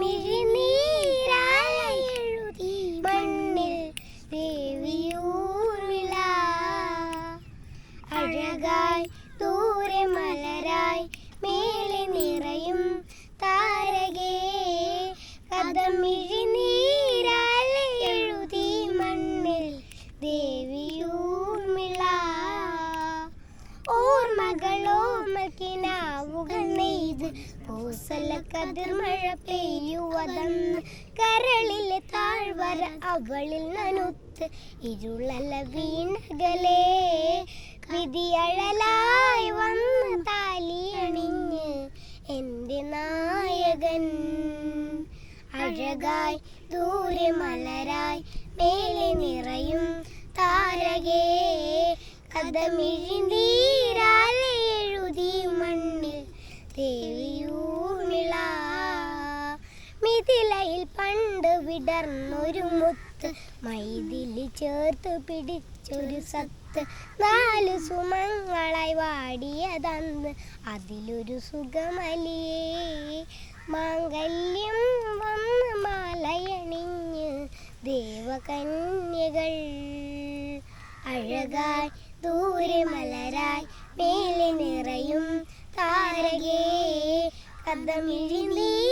മിഴിനീരായെഴുതി മണ്ണിൽ ദേവിയൂർവിള. അഴകായി ദൂരെ മലരായി മേലെ നിറയും താരകേ കഥമി പൂസല കതിർമഴ പെയ്യുവതന്ന് കരളിലെ താഴ്വര അവളിൽ നനുത്ത്. ഇരുളല വീണകലേ. വിധിയഴലായി വന്ന് താലിയണിഞ്ഞ് എന്റെ നായകൻ. അഴകായി ദൂരെ മലരായി മേലെ നിറയും താരകേ. കഥമിഴിന്തീരാലെ വിടർന്നൊരു മുത്ത് മൈതിലി ചേർത്ത് പിടിച്ചൊരു സത്ത്. നാല് സുമങ്ങളായി വാടിയതന്ന് അതിലൊരു സുഖമലിയേ. മാംഗല്യം വന്ന് മാലയണിഞ്ഞ് ദേവകന്യകൾ. അഴകായി ദൂരെ മലരായി മേലെ നിറയും താരകേ. കഥമിഴി നീ